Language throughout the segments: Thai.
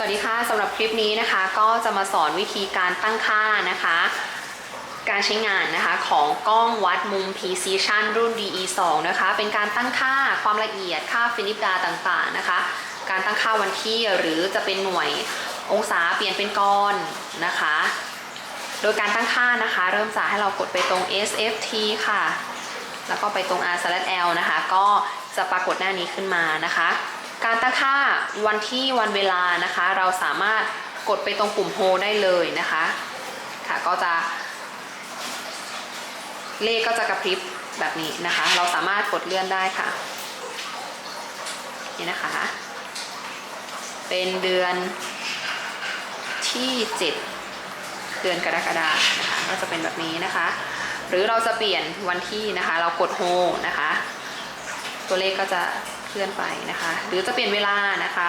สวัสดีค่ะสำหรับคลิปนี้นะคะ ก็จะมาสอนวิธีการตั้งค่านะคะ การใช้งานนะคะของกล้องวัดมุม Precision รุ่น DE2 นะคะ เป็นการตั้งค่าความละเอียดค่าฟิลิปดาต่างๆนะคะ การตั้งค่าวันที่หรือจะเป็นหน่วยองศาเปลี่ยนเป็นกรนะคะ โดยการตั้งค่านะคะ เริ่มจากให้เรากดไปตรง SFT ค่ะ แล้วก็ไปตรง R L นะคะ ก็จะปรากฏหน้านี้ขึ้นมานะคะ การตั้งค่าวันที่วันเวลานะคะ เราสามารถกดไปตรงปุ่มโฮได้เลยนะคะค่ะก็จะ เลขก็จะกระพริบแบบนี้นะคะ เราสามารถกดเลื่อนได้ค่ะนี่นะคะ เป็นเดือนที่ 7 เดือนกรกฎาคมนะคะก็จะเป็นแบบนี้นะคะ หรือเราจะเปลี่ยนวันที่นะคะ เรากดโฮนะคะ ตัวเลขก็จะ เคลื่อนไปนะคะ หรือจะเปลี่ยนเวลานะคะ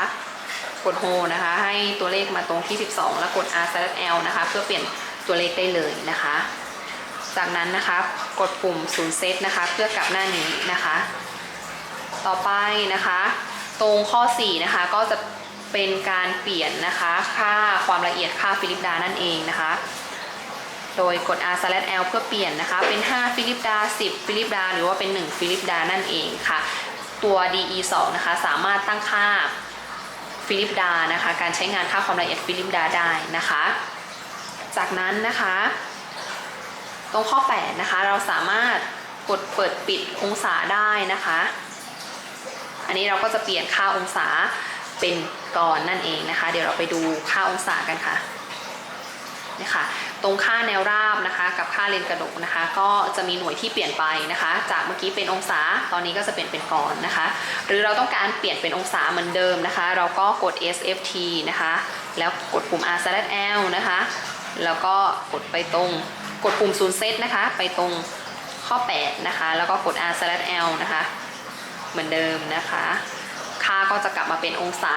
กดโฮนะคะ ให้ตัวเลขมาตรงที่ 12 แล้วกด R L นะคะ เพื่อเปลี่ยนตัวเลขได้เลยนะคะ จากนั้นนะคะกดปุ่มศูนย์เซตนะคะ เพื่อกลับหน้านี้นะคะ ต่อไปนะคะ ตรงข้อ 4 นะคะ ก็จะเป็นการเปลี่ยนนะคะ ค่าความละเอียดค่าฟิลิปดานั่นเองนะคะ โดยกด R L เพื่อเปลี่ยนนะคะ เป็น 5 ฟิลิปดา 10 ฟิลิปดา หรือว่าเป็น 1 ฟิลิปดานั่นเองค่ะ ตัว DE 2 นะคะสามารถตั้งค่าฟิลิปดานะคะการใช้งานค่าความละเอียดฟิลิปดาได้นะคะ จากนั้นนะคะ ตรงข้อ 8 นะคะ เราสามารถกดเปิดปิดองศาได้นะคะ อันนี้เราก็จะเปลี่ยนค่าองศาเป็นกรนั่นเองนะคะ เดี๋ยวเราไปดูค่าองศากันค่ะ นี่ค่ะตรงค่าแนวราบนะคะ กับค่าเลนกระดกนะคะ ก็จะมีหน่วยที่เปลี่ยนไปนะคะ จากเมื่อกี้เป็นองศาตอนนี้ก็จะเปลี่ยนเป็นกรนะคะ หรือเราต้องการเปลี่ยนเป็นองศาเหมือนเดิมนะคะ เราก็กด SFT นะคะ แล้วกดปุ่ม R L นะคะ แล้วก็กดไปตรงกดปุ่มศูนย์เซตนะคะ ไปตรงข้อ 8 นะคะ แล้วก็กด R L นะคะ เหมือนเดิมนะคะ ค่าก็จะกลับมาเป็นองศา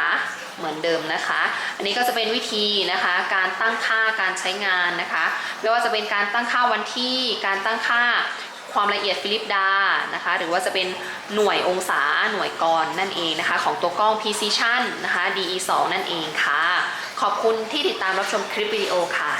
เหมือนเดิมนะคะ อันนี้ก็จะเป็นวิธีนะคะ การตั้งค่าการใช้งานนะคะ ไม่ว่าจะเป็นการตั้งค่าวันที่ การตั้งค่าความละเอียดฟิลิปดานะคะ หรือว่าจะเป็นหน่วยองศาหน่วยกรนั่นเองนะคะ ของตัวกล้อง Precision นะคะ DE2 นั่นเองค่ะ ขอบคุณที่ติดตามรับชมคลิปวิดีโอค่ะ